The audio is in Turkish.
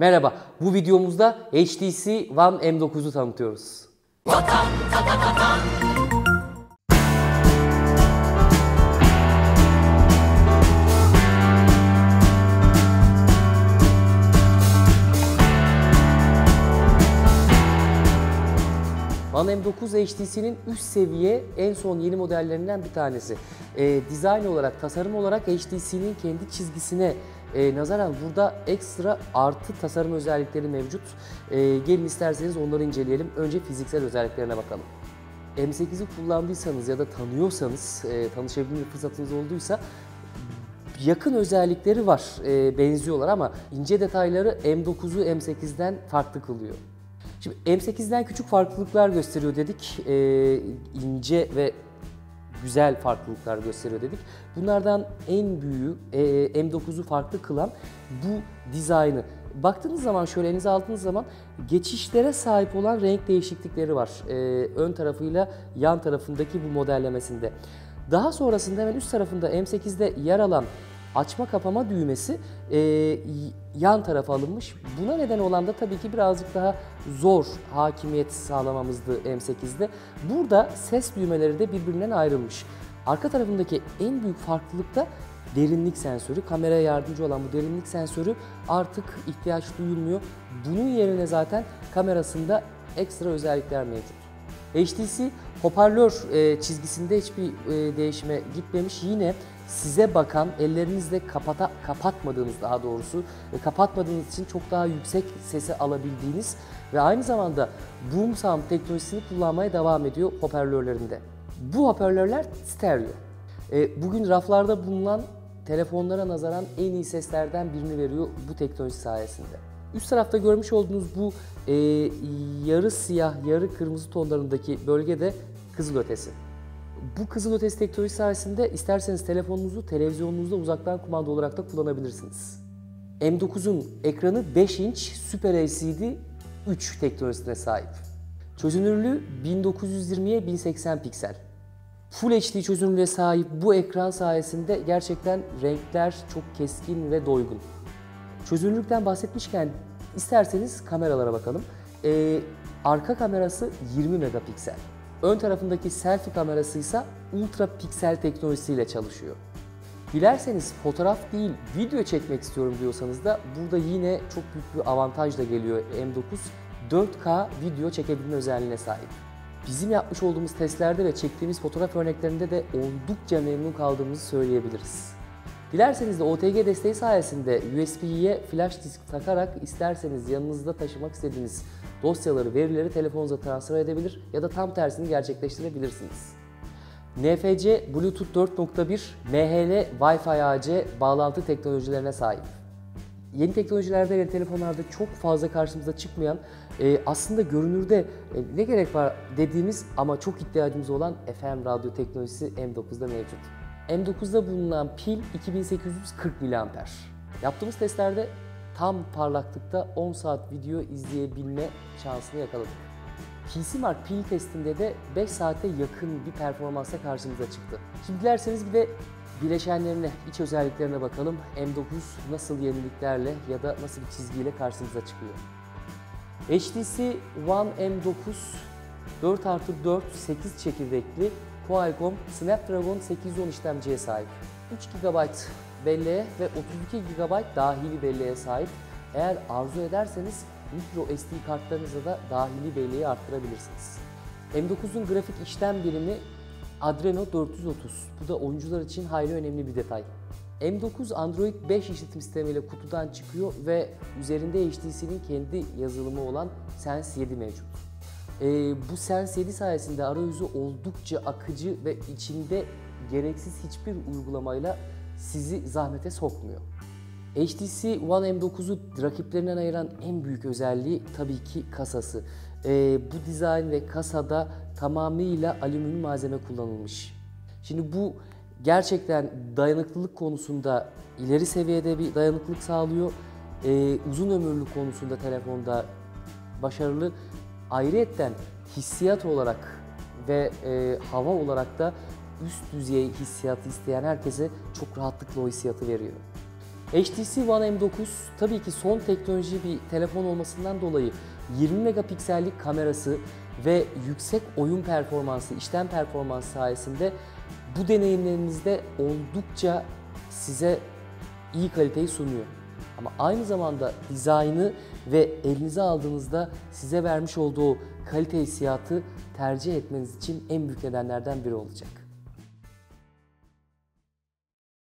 Merhaba, bu videomuzda HTC One M9'u tanıtıyoruz. One M9 HTC'nin üst seviye en son yeni modellerinden bir tanesi. Ee, dizayn olarak, tasarım olarak HTC'nin kendi çizgisine e, nazaran burada ekstra artı tasarım özellikleri mevcut. E, gelin isterseniz onları inceleyelim. Önce fiziksel özelliklerine bakalım. M8'i kullandıysanız ya da tanıyorsanız, e, tanışabilme fırsatınız olduysa yakın özellikleri var, e, benziyorlar ama ince detayları M9'u M8'den farklı kılıyor. Şimdi M8'den küçük farklılıklar gösteriyor dedik. E, ince ve güzel farklılıklar gösteriyor dedik. Bunlardan en büyüğü e, M9'u farklı kılan bu dizaynı. Baktığınız zaman şöyle elinize aldığınız zaman geçişlere sahip olan renk değişiklikleri var. E, ön tarafıyla yan tarafındaki bu modellemesinde. Daha sonrasında hemen üst tarafında M8'de yer alan açma kapama düğmesi e, yan tarafa alınmış. Buna neden olan da tabii ki birazcık daha zor hakimiyet sağlamamızdı M8'de. Burada ses düğmeleri de birbirinden ayrılmış. Arka tarafındaki en büyük farklılık da derinlik sensörü. Kameraya yardımcı olan bu derinlik sensörü artık ihtiyaç duyulmuyor. Bunun yerine zaten kamerasında ekstra özellikler mevcut. HTC hoparlör e, çizgisinde hiçbir e, değişime gitmemiş. Yine size bakan, ellerinizle kapata, kapatmadığınız daha doğrusu ve kapatmadığınız için çok daha yüksek sesi alabildiğiniz ve aynı zamanda boom sound teknolojisini kullanmaya devam ediyor hoparlörlerinde. Bu hoparlörler stereo. E, bugün raflarda bulunan telefonlara nazaran en iyi seslerden birini veriyor bu teknoloji sayesinde. Üst tarafta görmüş olduğunuz bu e, yarı siyah, yarı kırmızı tonlarındaki bölgede kızılötesi. Bu kızılötesi teknolojisi sayesinde isterseniz telefonunuzu televizyonunuzda uzaktan kumanda olarak da kullanabilirsiniz. M9'un ekranı 5 inç Super LCD 3 teknolojisine sahip. Çözünürlüğü 1920'ye 1080 piksel. Full HD çözünürlüğe sahip bu ekran sayesinde gerçekten renkler çok keskin ve doygun. Çözünürlükten bahsetmişken isterseniz kameralara bakalım. Ee, arka kamerası 20 megapiksel. Ön tarafındaki selfie kamerası ise ultra piksel teknolojisiyle çalışıyor. Dilerseniz fotoğraf değil video çekmek istiyorum diyorsanız da burada yine çok büyük bir avantaj da geliyor M9 4K video çekebilme özelliğine sahip. Bizim yapmış olduğumuz testlerde ve çektiğimiz fotoğraf örneklerinde de oldukça memnun kaldığımızı söyleyebiliriz. Dilerseniz de OTG desteği sayesinde USB'ye flash disk takarak isterseniz yanınızda taşımak istediğiniz dosyaları, verileri telefonunuza transfer edebilir ya da tam tersini gerçekleştirebilirsiniz. NFC Bluetooth 4.1 MHL Wi-Fi AC bağlantı teknolojilerine sahip. Yeni teknolojilerde ve telefonlarda çok fazla karşımıza çıkmayan, e, aslında görünürde e, ne gerek var dediğimiz ama çok ihtiyacımız olan FM radyo teknolojisi M9'da mevcut. M9'da bulunan pil 2840 mAh. Yaptığımız testlerde tam parlaklıkta 10 saat video izleyebilme şansını yakaladık. PCMark pil testinde de 5 saate yakın bir performansa karşımıza çıktı. Şimdi dilerseniz bir de bileşenlerine, iç özelliklerine bakalım. M9 nasıl yeniliklerle ya da nasıl bir çizgiyle karşımıza çıkıyor. HTC One M9 4 artı 4 8 çekirdekli Qualcomm Snapdragon 810 işlemciye sahip. 3 GB belleğe ve 32 GB dahili belleğe sahip. Eğer arzu ederseniz micro SD kartlarınızla da dahili belleği arttırabilirsiniz. M9'un grafik işlem birimi Adreno 430. Bu da oyuncular için hayli önemli bir detay. M9 Android 5 işletim sistemiyle kutudan çıkıyor ve üzerinde HTC'nin kendi yazılımı olan Sense 7 mevcut. Ee, bu Sense 7 sayesinde arayüzü oldukça akıcı ve içinde gereksiz hiçbir uygulamayla sizi zahmete sokmuyor. HTC One M9'u rakiplerinden ayıran en büyük özelliği tabii ki kasası. Ee, bu dizayn ve kasada tamamıyla alüminyum malzeme kullanılmış. Şimdi bu gerçekten dayanıklılık konusunda ileri seviyede bir dayanıklılık sağlıyor. Ee, uzun ömürlük konusunda telefonda başarılı. Ayrıyetten hissiyat olarak ve e, hava olarak da üst düzey hissiyatı isteyen herkese çok rahatlıkla o hissiyatı veriyor. HTC One M9 tabii ki son teknoloji bir telefon olmasından dolayı 20 megapiksellik kamerası ve yüksek oyun performansı, işlem performansı sayesinde bu deneyimlerinizde oldukça size iyi kaliteyi sunuyor. Ama aynı zamanda dizaynı ve elinize aldığınızda size vermiş olduğu kalite hissiyatı tercih etmeniz için en büyük nedenlerden biri olacak.